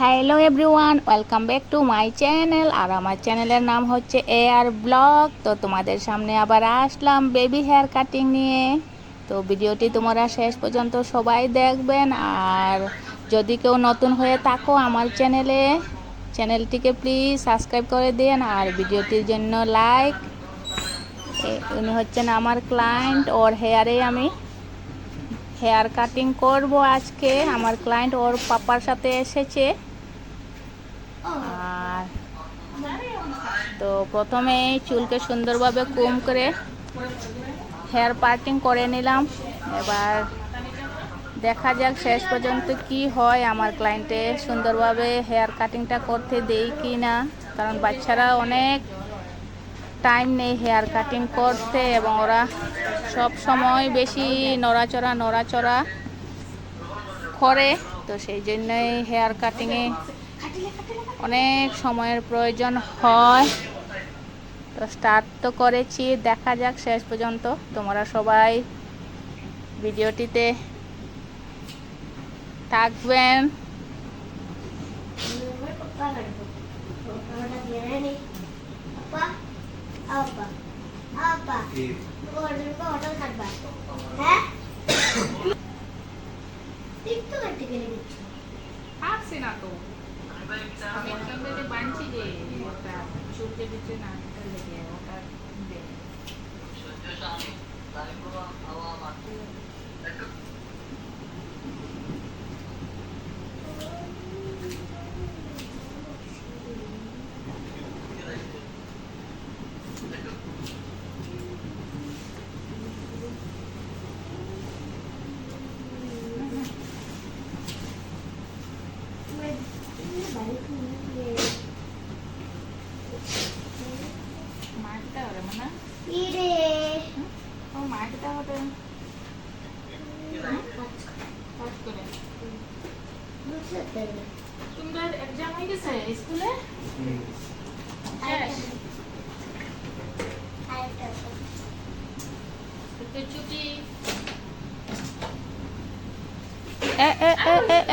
Hello everyone welcome back to my channel আর আমার চ্যানেলের নাম হচ্ছে এ আর ব্লগ তো তোমাদের সামনে আবার আসলাম বেবি হেয়ার কাটিং নিয়ে। তো ভিডিওটি তোমরা শেষ পর্যন্ত সবাই দেখবেন। আর যদি কেউ নতুন হয়ে থাকো আমার চ্যানেলে চ্যানেলটিকে প্লিজ সাবস্ক্রাইব করে দিন। আর ভিডিওটির জন্য লাইক উনি হচ্ছেন আমার ক্লায়েন্ট ওর হেয়ারে আমি হেয়ার কাটিং করব আজকে। আমার ক্লায়েন্ট ওর পাপার সাথে এসেছে। আর তো প্রথমে চুলকে সুন্দরভাবে কুম করে হেয়ার পার্টিং করে নিলাম। এবার দেখা যাক শেষ পর্যন্ত কি হয়। আমার ক্লায়েন্টে সুন্দরভাবে হেয়ার কাটিংটা করতে দেই কি না কারণ বাচ্চারা অনেক টাইম নেই হেয়ার কাটিং করতে এবং ওরা সব সময় বেশি নড়াচড়া নড়াচড়া করে। তো সেই জন্যই হেয়ার কাটিংয়ে অনেক সময়ের প্রয়োজন হয়। তো স্টার্ট তো করেছি, দেখা যাক শেষ পর্যন্ত। তোমরা সবাই ভিডিওটিতে থাকবেন। Apa? হ্যাঁ একটু কাটতে গেলে দিচ্ছ থাকছে না তো আমি ক্যামেরে বানছি যে ওটা চুলকে দিচ্ছে না লেগে ইরে ও মারতে হবে। এক্সাম হয়ে গেছে স্কুলে?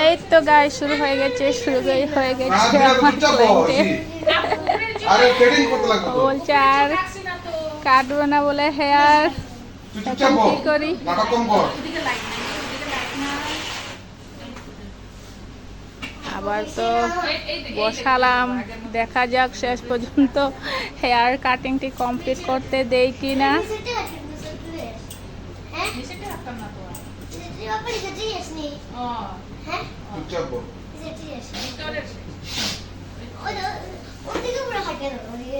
এই তো গাই শুরু হয়ে গেছে শুরু হয়ে- হয়ে গেছে তো। বলছে আর কাটবো না বলে হেয়ার। কি করি? আবার তো বসালাম। দেখা যাক শেষ পর্যন্ত হেয়ার কাটিংটি কমপ্লিট করতে দেই কি না ওদিকে পুরো হাঁটে ওদিকে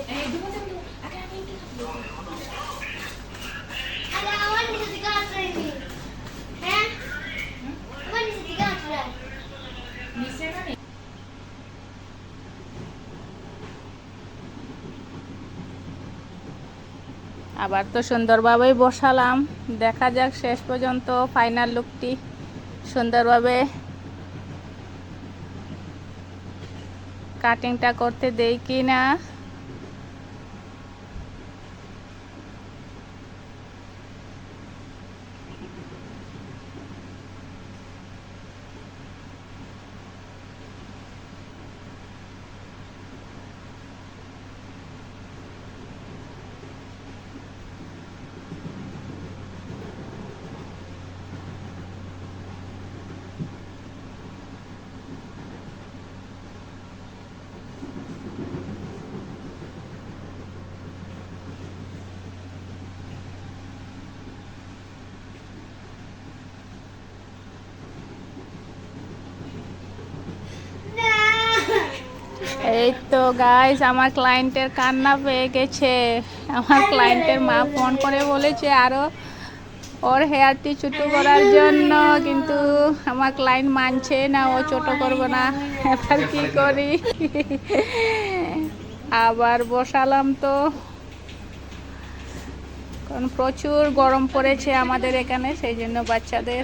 আবার তো সুন্দরভাবেই বসালাম। দেখা যাক শেষ পর্যন্ত ফাইনাল লুকটি সুন্দরভাবে কাটিংটা করতে দেই কি না এই তো গাইস আমার ক্লায়েন্টের কান্না পেয়ে গেছে। আমার ক্লায়েন্টের মা ফোন করে বলেছে আরও ওর হেয়ারটি ছোটো করার জন্য, কিন্তু আমার ক্লায়েন্ট মানছে না, ও ছোট করব না। এবার কি করি? আবার বসালাম তো। কারণ প্রচুর গরম পড়েছে আমাদের এখানে, সেই জন্য বাচ্চাদের।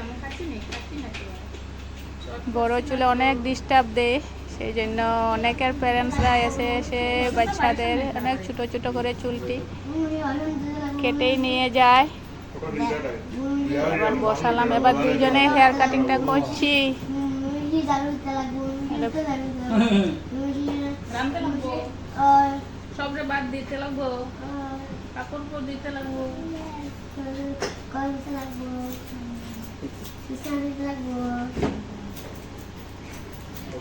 বড় চুলে অনেক ডিস্টার্ব দেয়। সেই জন্য অনেকের প্যারেন্টসরা এসে এসে বাচ্চাদের অনেক ছোট ছোট করে চুলটি কেটেই নিয়ে যায়। এবার বসালাম এবার দুজনে হেয়ার কাটিংটা করছি। দিতে লাগবো। কাপড় দিতে লাগবো। লাগবো।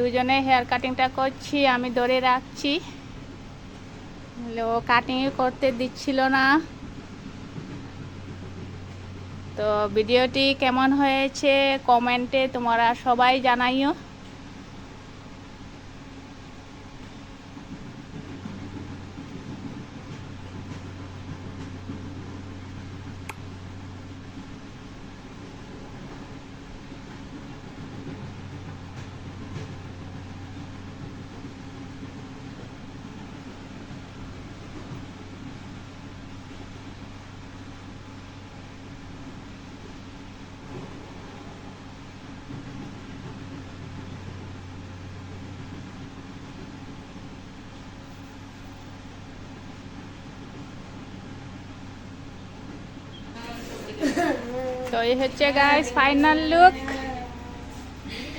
দুজনে হেয়ার কাটিংটা করছি, আমি ধরে রাখছি। ও কাটিং করতে দিচ্ছিল না। তো ভিডিওটি কেমন হয়েছে? কমেন্টে তোমরা সবাই জানাইও। তো এই হচ্ছে guys final look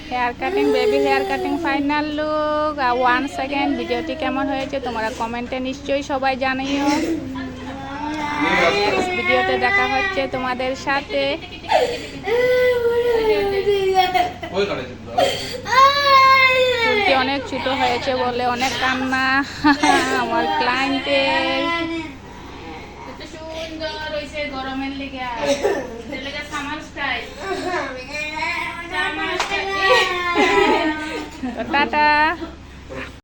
hair cutting baby hair cutting final look আর ওয়ান সেকেন্ড ভিডিওটি কেমন হয়েছে তোমরা কমেন্টে নিশ্চয়ই সবাই জানিও। নেক্সট ভিডিওতে দেখা হচ্ছে তোমাদের সাথে। অনেক ছোট হয়েছে বলে অনেক কান্না। আমার ক্লায়েন্টের সুন্দর হয়েছে গরমের লেগে লেগে সামার স্টাইল টাটা।